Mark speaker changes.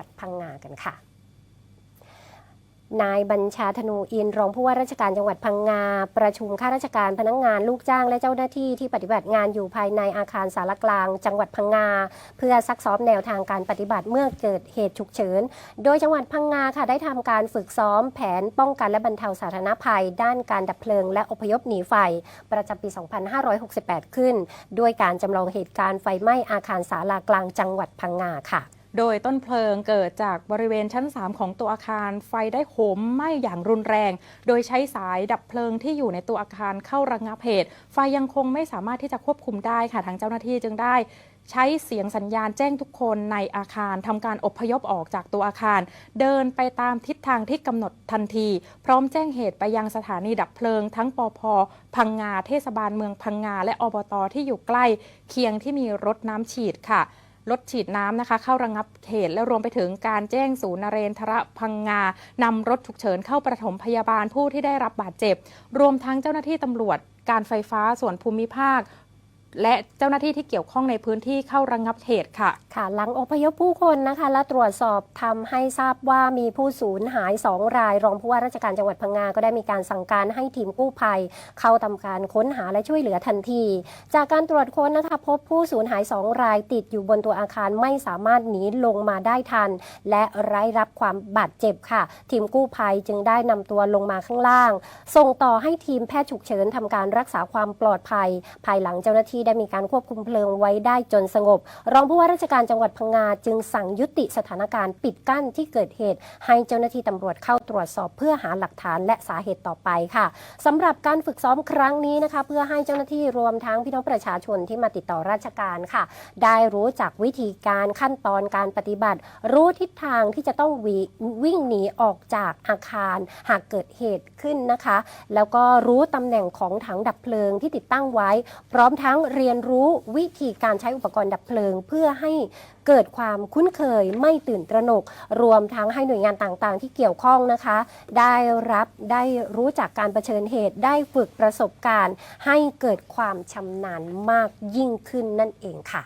Speaker 1: วัดพังงากันค่ะ นายบัญชาธนูอินรองผู้ว่าราชการจังหวัดพังงา ประชุมข้าราชการพนักงานลูกจ้างและเจ้าหน้าที่ที่ปฏิบัติงานอยู่ภายในอาคารสารกลาง จังหวัดพังงา เพื่อซักซ้อมแนวทางการปฏิบัติเมื่อเกิดเหตุฉุกเฉิน โดยจังหวัดพังงาค่ะได้ทำการฝึกซ้อมแผนป้องกันและบรรเทาสาธารณภัย ด้านการดับเพลิง และอพยพหนีไฟ ประจำปี 2568 ขึ้น ด้วยการจำลองเหตุการณ์ไฟไหม้อาคารศาลากลางจังหวัดพังงาค่ะ
Speaker 2: โดยต้นเพลิงเกิดจากบริเวณชั้น 3 ของตัวอาคาร ไฟได้โหมไหม้อย่างรุนแรง โดยใช้สายดับเพลิงที่อยู่ในตัวอาคารเข้าระงับเหตุ ไฟยังคงไม่สามารถที่จะควบคุมได้ค่ะทางเจ้าหน้าที่จึงได้ใช้เสียงสัญญาณแจ้งทุกคนในอาคารทำการอพยพออกจากตัวอาคาร เดินไปตามทิศทางที่กำหนดทันที พร้อมแจ้งเหตุไปยังสถานีดับเพลิง ทั้งปอพพังงาเทศบาลเมืองพังงา และอบตที่อยู่ใกล้ เคียงที่มีรถน้ำฉีดค่ะ รถฉีดน้ำนะคะ เข้าระงับเหตุและรวมไปถึงการแจ้งศูนย์นเรนทรพังงานำรถฉุกเฉินเข้าประถมพยาบาลผู้ที่ได้รับบาดเจ็บ รวมทั้งเจ้าหน้าที่ตำรวจการไฟฟ้าส่วนภูมิภาค และเจ้าหน้าที่ที่เกี่ยวข้องในพื้นที่เข้าระงงับเหตุค่ะ
Speaker 1: ค่ะ หลังอพยพผู้คนนะคะ และตรวจสอบทำให้ทราบว่ามีผู้สูญหาย 2 ราย รองผู้ว่าราชการจังหวัดพังงา ก็ได้มีการสั่งการให้ทีมกู้ภัย เข้าทำการค้นหาและช่วยเหลือทันที จากการตรวจค้นนะคะ พบผู้สูญหาย 2 รายติดอยู่บนตัวอาคารไม่สามารถหนีลงมาได้ทัน และไร้รับความบาดเจ็บค่ะ ทีมกู้ภัยจึงได้นำตัวลงมาข้างล่าง ส่งต่อให้ทีมแพทย์ฉุกเฉินทำการรักษาความปลอดภัย ภายหลังเจ้าหน้าที่ได้มีการควบคุมเพลิงไว้ได้จนสงบ รองผู้ว่าราชการจังหวัดพังงาจึงสั่งยุติสถานการณ์ปิดกั้นที่เกิดเหตุ ให้เจ้าหน้าที่ตำรวจเข้าตรวจสอบเพื่อหาหลักฐานและสาเหตุต่อไปค่ะสำหรับการฝึกซ้อมครั้งนี้นะคะ เพื่อให้เจ้าหน้าที่รวมทั้งพี่น้องประชาชนที่มาติดต่อราชการค่ะ ได้รู้จักวิธีการขั้นตอนการปฏิบัติ รู้ทิศทางที่จะต้องววิ่งหนีออกจากอาคาร หากเกิดเหตุขึ้นนะคะ แล้วก็รู้ตำแหน่งของถังดับเพลิงที่ติดตั้งไว้ พร้อมทั้งเรียนรู้วิธีการใช้อุปกรณ์ดับเพลิง เพื่อให้เกิดความคุ้นเคยไม่ตื่นตระหนก รวมทั้งให้หน่วยงานต่างๆ ที่เกี่ยวข้องนะคะ ได้รับได้รู้จักการรเผชิญเหตุ ได้ฝึกประสบการณ์ ให้เกิดความชำนาญมากยิ่งขึ้นนั่นเองค่ะ